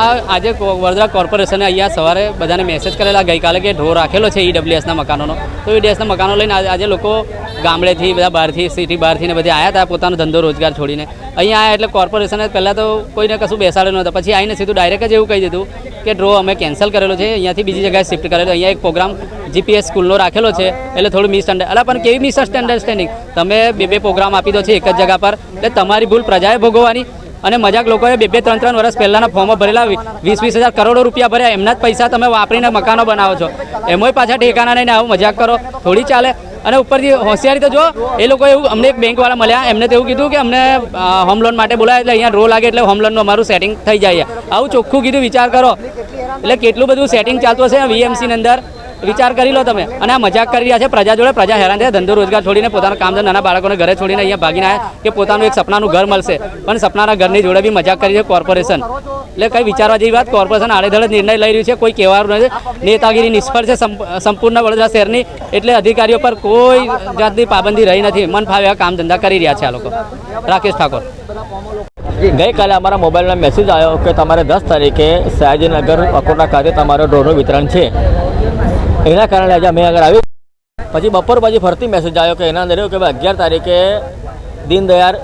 આ આજે વડોદરા કોર્પોરેશને અહીંયા સવારે બધાને મેસેજ કરેલા. ગઈકાલે કે ઢોર રાખેલો છે ઈડબ્લ્યુએસના મકાનોનો. તો ઈડબ્લ્યુએસના મકાનો લઈને આજે લોકો ગામડેથી બધા બહારથી, સિટી બહારથી ને બધે આવ્યા હતા પોતાનો ધંધો રોજગાર છોડીને. અહીંયા આવ્યા એટલે કોર્પોરેશને પહેલાં તો કોઈને કશું બેસાડ્યું નહોતા. પછી આવીને સીધું ડાયરેક્ટ જ એવું કહી દીધું કે ડ્રો અમે કેન્સલ કરેલો છે. અહીંયાથી બીજી જગ્યાએ શિફ્ટ કરેલો. અહીંયા એક પ્રોગ્રામ જીપીએસ સ્કૂલનો રાખેલો છે. એટલે થોડું મિસઅન્ડર અલા, પણ કેવી મિસ અન્ડરસ્ટેન્ડિંગ તમે બે બે પ્રોગ્રામ આપી દો છો એક જ જગ્યા પર. એટલે તમારી ભૂલ પ્રજાએ ભોગવવાની. અને મજાક લોકોએ બે બે, ત્રણ ત્રણ વર્ષ પહેલાંના ફોર્મો ભરેલા વીસ વીસ હજાર કરોડો રૂપિયા ભર્યા. એમના જ પૈસા તમે વાપરીને મકાનો બનાવો છો. એમાંય પાછા ઠેકાના નહીં આવું મજાક કરો. થોડી ચાલે. અને ઉપરથી હોશિયારી તો જો એ લોકો એવું, અમને એક બેંકવાળા મળ્યા. એમને તો એવું કીધું કે અમને હોમ લોન માટે બોલાય એટલે અહીંયા રો લાગે એટલે હોમ લોનનું અમારું સેટિંગ થઈ જાય. આવું ચોખ્ખું કીધું, વિચાર કરો. એટલે કેટલું બધું સેટિંગ ચાલતું હશે વીએમસીની અંદર? વિચાર કરી લો તમે. અને આ મજાક કરી રહ્યા છે. પ્રજા જોડે પ્રજા હેરાન થાય. ધંધો રોજગાર છોડીને પોતાનું કામ નાના બાળકોને ઘરે છોડીને અહીંયા ભાગીને આવ્યા કે પોતાનું એક સપનાનું ઘર મળશે. પણ સપનાના ઘરની જોડે બી મજાક કરી છે કોર્પોરેશન. એટલે કંઈ વિચારવા જેવી વાત? કોર્પોરેશન આડેધડ નિર્ણય લઈ રહ્યું છે. કોઈ કહેવાનું નથી. નેતાગીરી નિષ્ફળ છે સંપ- સંપૂર્ણ વડોદરા શહેરની. એટલે અધિકારીઓ પર કોઈ જાતની પાબંદી રહી નથી. મન ફાવે કામ ધંધા કરી રહ્યા છે આ લોકો. રાકેશ ઠાકોર. ગઈકાલે અમારા મોબાઈલમાં મેસેજ આવ્યો કે તમારે દસ તારીખે સયાજીનગર અકોટા ખાતે તમારો ડ્રોનનું વિતરણ છે. એના કારણે આજે અમે આગળ આવી. પછી બપોર પછી ફરતી મેસેજ આવ્યો કે એના અંદર કે ભાઈ અગિયાર તારીખે દીનદયાળ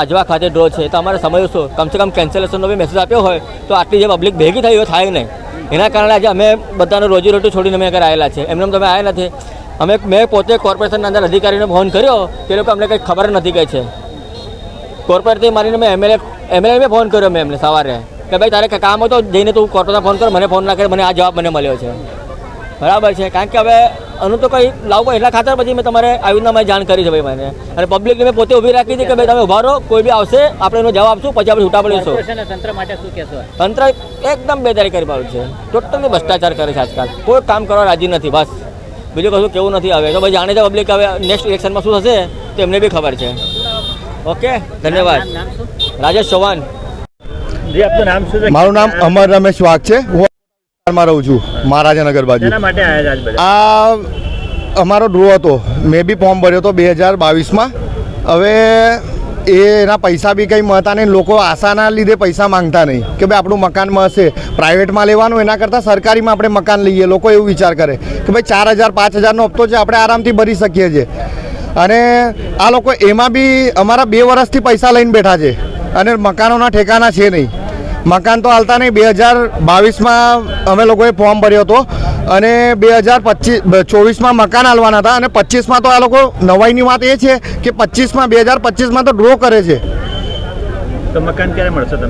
આજવા ખાતે ડ્રો છે. તો અમારે સમય શું? કમસે કમ કેન્સલેશનનો બી મેસેજ આપ્યો હોય તો આટલી જે પબ્લિક ભેગી થઈ હોય, થાય નહીં. એના કારણે આજે અમે બધાનું રોજીરોટી છોડીને અમે આગળ આવેલા છે એમને તમે આવ્યા નથી. અમે મેં પોતે કોર્પોરેશનના અંદર અધિકારીને ફોન કર્યો તે લોકો અમને કંઈ ખબર નથી કહે છે. કોર્પોરેટથી મારીને મેં એમએલએ મેં ફોન કર્યો મેં એમને સવારે. કે ભાઈ તારે કામ હતો જઈને તું કોર્ટોના ફોન કર, મને ફોન ના કરે, મને આ જવાબ મને મળ્યો છે. બરાબર છે. કારણ કે હવે આનું તો કંઈ લાવું પડે એટલા ખાતર પછી મેં તમારે આવી રીતના મેં જાણ કરી છે ભાઈ મને. અને પબ્લિકને મેં પોતે ઊભી રાખી હતી કે ભાઈ તમે ઊભા રહો કોઈ બી આવશે આપણે એનો જવાબ આપશું પછી આપણે છૂટા પડીશું. તંત્ર માટે શું કહેશો? તંત્ર એકદમ બેદારી કરી પાડ્યું છે. ટોટલી ભ્રષ્ટાચાર કરે છે આજકાલ. કોઈ કામ કરવા રાજી નથી બસ. બીજું કશું કેવું નથી આવે તો ભાઈ જાણે છે પબ્લિક હવે નેક્સ્ટ ઇલેક્શનમાં શું થશે તો એમને બી ખબર છે. ઓકે? ધન્યવાદ. રાજેશ ચૌહાણ. નામ શું છે? મારું નામ અમર રમેશ વાઘ છે. હું વિસ્તારમાં રહું છું મહારાજાનગર બાજુ. આ અમારો ડ્રો હતો. મેં બી ફોર્મ ભર્યો હતો બે હજાર બાવીસમાં. હવે એના પૈસા બી કંઈ મળતા નહીં. લોકો આશાના લીધે પૈસા માંગતા નહીં. કે ભાઈ આપણું મકાન મળશે. પ્રાઇવેટમાં લેવાનું એના કરતાં સરકારીમાં આપણે મકાન લઈએ. લોકો એવું વિચાર કરે કે ભાઈ ચાર હજાર પાંચ હજારનો હપ્તો છે આપણે આરામથી ભરી શકીએ છીએ. અને આ લોકો એમાં બી અમારા બે વર્ષથી પૈસા લઈને બેઠા છે. અને મકાનોના ઠેકાના છે નહીં. મકાન તો હાલતા નહીં. બે હજાર બાવીસમાં અમે લોકોએ ફોર્મ ભર્યો હતો અને બે હજાર પચીસ ચોવીસમાં મકાન હાલવાના હતા અને પચીસમાં તો આ લોકો, નવાઈની વાત એ છે કે પચીસમાં, બે હજાર પચીસમાં તો ડ્રો કરે છે. તો મકાન ક્યારે મળશે